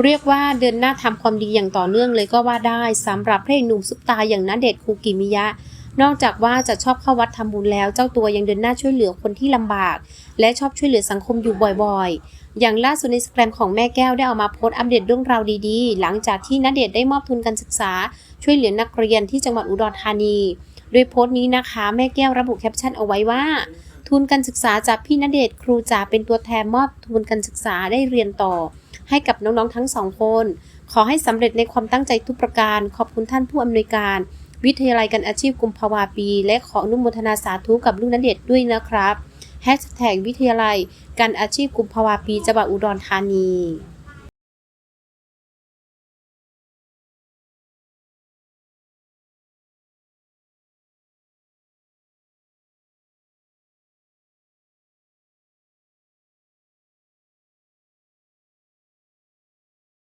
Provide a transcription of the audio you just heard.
เรียกว่าเดินหน้าทำความดีอย่างต่อเนื่องเลยก็ว่าได้สำหรับพระเอกหนุ่มซุปตาอย่างณเดชคูกิมิยะ นอกจากว่าจะชอบเข้าวัดทำบุญแล้ว เจ้าตัวยังเดินหน้าช่วยเหลือคนที่ลำบาก และชอบช่วยเหลือสังคมอยู่บ่อยๆ อย่างล่าสุดในสแกรมของแม่แก้วได้เอามาโพสต์อัปเดตเรื่องราวดีๆ หลังจากที่ณเดชได้มอบทุนการศึกษา ช่วยเหลือนักเรียนที่จังหวัดอุดรธานีโดยโพสต์นี้นะคะ แม่แก้วระบุแคปชั่นเอาไว้ว่า ทุนการศึกษาจากพี่ณเดชน์ครูจ๋าเป็นตัวแทนมอบทุนการศึกษาได้เรียนต่อ ให้กับน้องๆทั้งสองคน ขอให้สำเร็จในความตั้งใจทุกประการ ขอบคุณท่านผู้อำนวยการ วิทยาลัยการอาชีพกุมภาวาปี และขออนุโมทนาสาธุกับลูกณเดชน์ด้วยนะครับแฮชแท็กวิทยาลัยการอาชีพกุมภาวาปีจังหวัดอุดรธานี